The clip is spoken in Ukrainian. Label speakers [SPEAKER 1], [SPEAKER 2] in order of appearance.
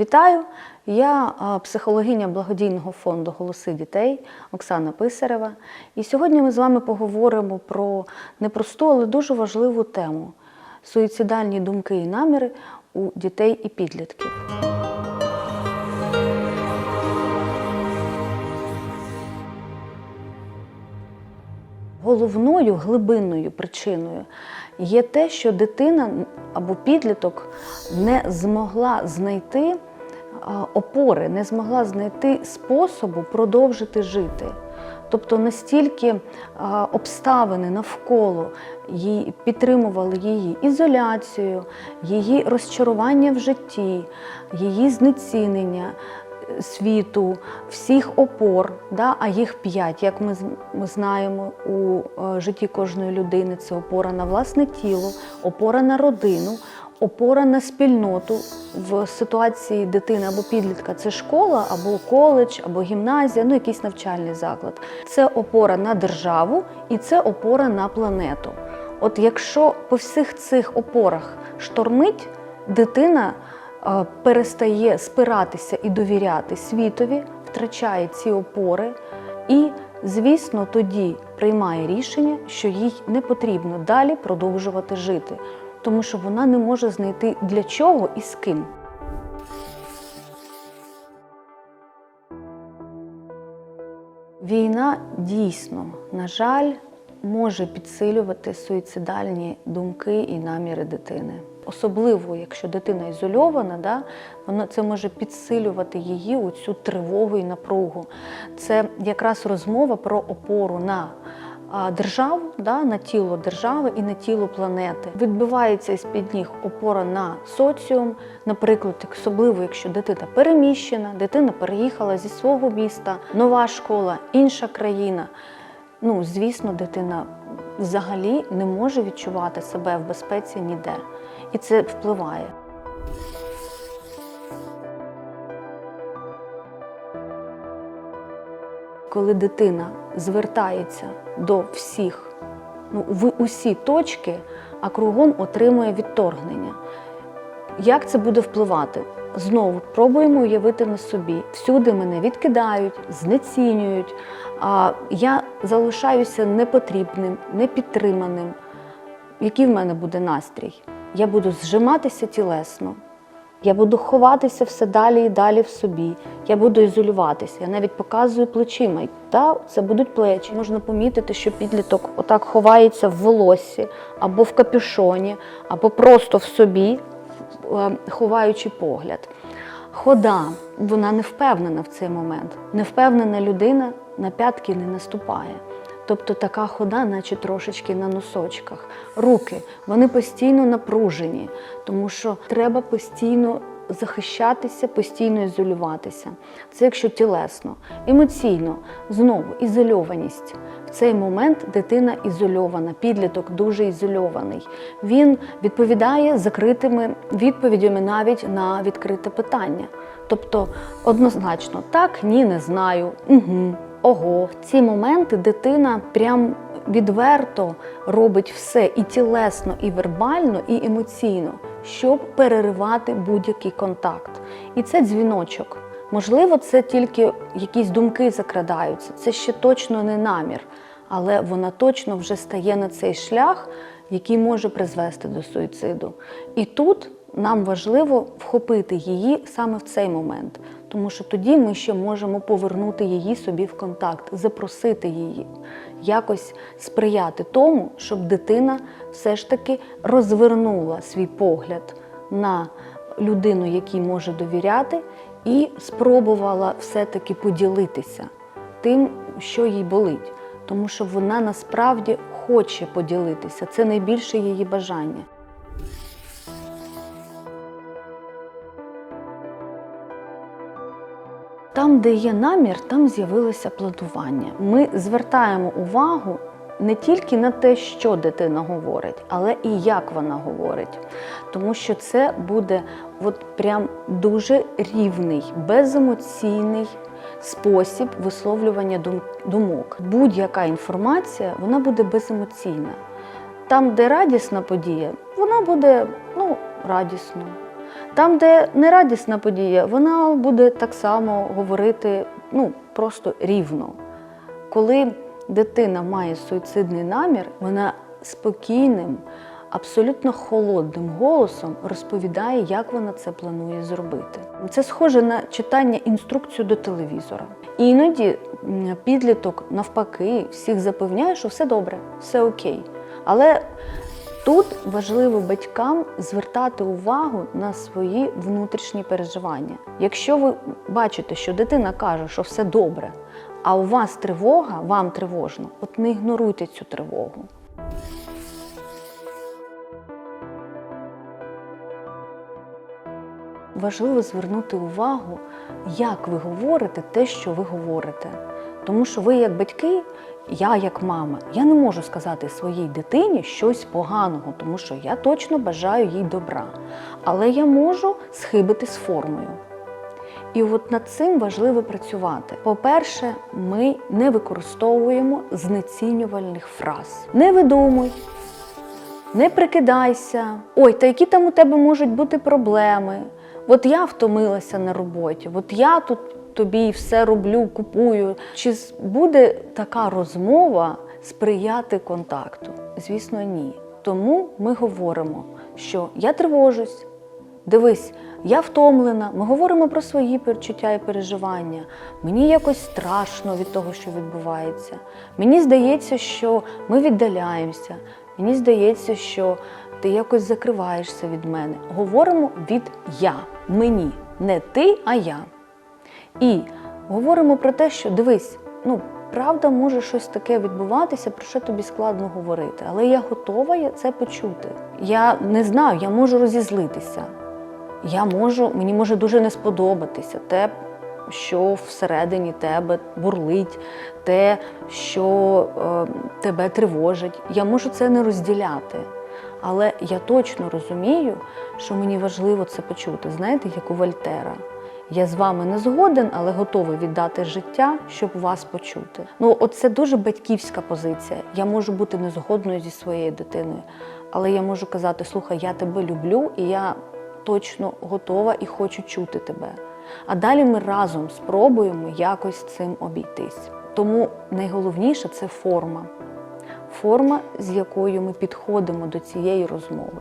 [SPEAKER 1] Вітаю! Я психологиня благодійного фонду Голоси дітей Оксана Писарева. І сьогодні ми з вами поговоримо про непросту, але дуже важливу тему суїцидальні думки і наміри у дітей і підлітків. Головною глибинною причиною є те, що дитина або підліток не змогла знайти опори, не змогла знайти способу продовжити жити. Тобто настільки обставини навколо її підтримували її ізоляцію, її розчарування в житті, її знецінення е, світу, всіх опор, да, а їх п'ять, як ми, ми знаємо у е, житті кожної людини, це опора на власне тіло, опора на родину, опора на спільноту в ситуації дитини або підлітка це школа, або коледж, або гімназія, ну якийсь навчальний заклад. Це опора на державу і це опора на планету. От якщо по всіх цих опорах штормить, дитина е, перестає спиратися і довіряти світові, втрачає ці опори і, звісно, тоді приймає рішення, що їй не потрібно далі продовжувати жити, тому що вона не може знайти для чого і з ким. Війна дійсно, на жаль, може підсилювати суїцидальні думки і наміри дитини. Особливо, якщо дитина ізольована, да, воно це може підсилювати її у цю тривогу і напругу. Це якраз розмова про опору на державу, да, на тіло держави і на тіло планети. Відбивається із під ніг опора на соціум, наприклад, особливо якщо дитина переміщена, дитина переїхала зі свого міста, нова школа, інша країна. Ну, звісно, дитина взагалі не може відчувати себе в безпеці ніде. І це впливає. Коли дитина звертається до всіх, ну, в усі точки, а кругом отримує відторгнення. Як це буде впливати? Знову пробуємо уявити на собі. Всюди мене відкидають, знецінюють. А я залишаюся непотрібним, непідтриманим. Який в мене буде настрій? Я буду зжиматися тілесно. Я буду ховатися все далі і далі в собі. Я буду ізолюватися. Я навіть показую плечима. Та це будуть плечі. Можна помітити, що підліток отак ховається в волоссі або в капюшоні, або просто в собі, е, ховаючи погляд. Хода, вона не впевнена в цей момент. Невпевнена людина на п'ятки не наступає. Тобто така хода, наче трошечки на носочках. Руки, вони постійно напружені, тому що треба постійно захищатися, постійно ізолюватися. Це якщо тілесно, емоційно, знову ізольованість. В цей момент дитина ізольована, підліток дуже ізольований. Він відповідає закритими відповідями навіть на відкрите питання. Тобто однозначно так, ні, не знаю. Угу. Ого, в ці моменти дитина прям відверто робить все і тілесно, і вербально, і емоційно, щоб переривати будь-який контакт. І це дзвіночок. Можливо, це тільки якісь думки закрадаються, це ще точно не намір, але вона точно вже стає на цей шлях, який може призвести до суїциду. І тут нам важливо вхопити її саме в цей момент, тому що тоді ми ще можемо повернути її собі в контакт, запросити її, якось сприяти тому, щоб дитина все ж таки розвернула свій погляд на людину, якій може довіряти, і спробувала все-таки поділитися тим, що їй болить, тому що вона насправді хоче поділитися. Це найбільше її бажання. Там, де є намір, там з'явилося планування. Ми звертаємо увагу не тільки на те, що дитина говорить, але і як вона говорить. Тому що це буде от прям дуже рівний, беземоційний спосіб висловлювання думок. Будь-яка інформація вона буде беземоційна. Там, де радісна подія, вона буде ну, радісно. Там, де нерадісна подія, вона буде так само говорити ну, просто рівно. Коли дитина має суїцидний намір, вона спокійним, абсолютно холодним голосом розповідає, як вона це планує зробити. Це схоже на читання інструкцію до телевізора. І іноді підліток навпаки всіх запевняє, що все добре, все окей. Але Тут важливо батькам звертати увагу на свої внутрішні переживання. Якщо ви бачите, що дитина каже, що все добре, а у вас тривога, вам тривожно, от не ігноруйте цю тривогу. Важливо звернути увагу, як ви говорите те, що ви говорите. Тому що ви, як батьки, я як мама, я не можу сказати своїй дитині щось поганого, тому що я точно бажаю їй добра. Але я можу схибити з формою. І от над цим важливо працювати. По-перше, ми не використовуємо знецінювальних фраз. Не видумуй, не прикидайся. Ой, та які там у тебе можуть бути проблеми? От я втомилася на роботі, от я тут тобі все роблю, купую. Чи буде така розмова сприяти контакту? Звісно, ні. Тому ми говоримо, що я тривожусь, Дивись, я втомлена. Ми говоримо про свої перечуття і переживання. Мені якось страшно від того, що відбувається. Мені здається, що ми віддаляємося. Мені здається, що ти якось закриваєшся від мене. Говоримо від я, мені, не ти, а я. І говоримо про те, що дивись, ну правда, може щось таке відбуватися, про що тобі складно говорити, але я готова це почути. Я не знаю, я можу розізлитися. Я можу, мені може дуже не сподобатися те, що всередині тебе бурлить, те, що е, тебе тривожить. Я можу це не розділяти. Але я точно розумію, що мені важливо це почути. Знаєте, як у Вольтера. Я з вами не згоден, але готовий віддати життя, щоб вас почути. Ну, от це дуже батьківська позиція. Я можу бути незгодною зі своєю дитиною, але я можу казати: слухай, я тебе люблю, і я точно готова і хочу чути тебе. А далі ми разом спробуємо якось цим обійтись. Тому найголовніше це форма. Форма, з якою ми підходимо до цієї розмови.